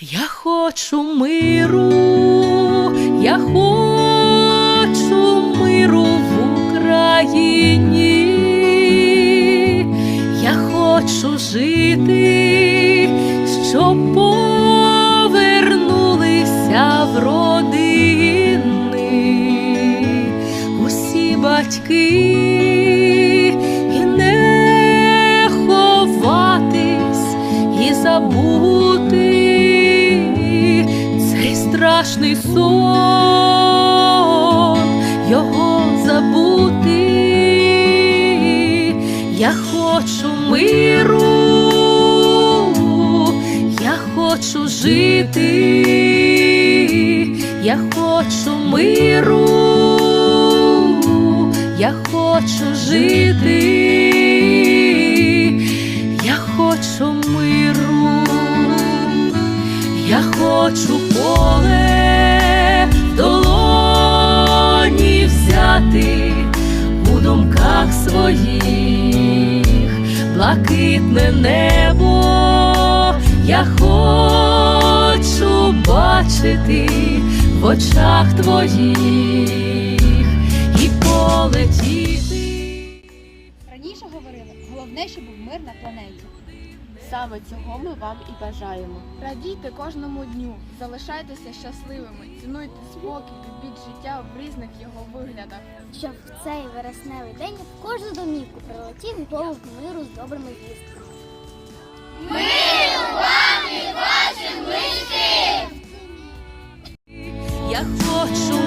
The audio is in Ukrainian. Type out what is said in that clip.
Я хочу миру, я хочу миру в Україні, я хочу жити, щоб повернулися в родини. Усі батьки страшний сон, його забути. Я хочу миру, я хочу жити, я хочу миру, я хочу жити, я хочу миру, я хочу поле долоні у думках своїх, блакитне небо, я хочу бачити в очах твоїх і полетіти. Раніше говорили, головне, щоб був мир на планеті. Саме цього ми вам і бажаємо. Радійте кожному дню, залишайтеся щасливими, цінуйте спокій, любіть життя в різних його виглядах. Щоб в цей вересневий день в кожну домівку прилетів полк миру з добрими вістками. Миру вам і вашим близьким! Я хочу.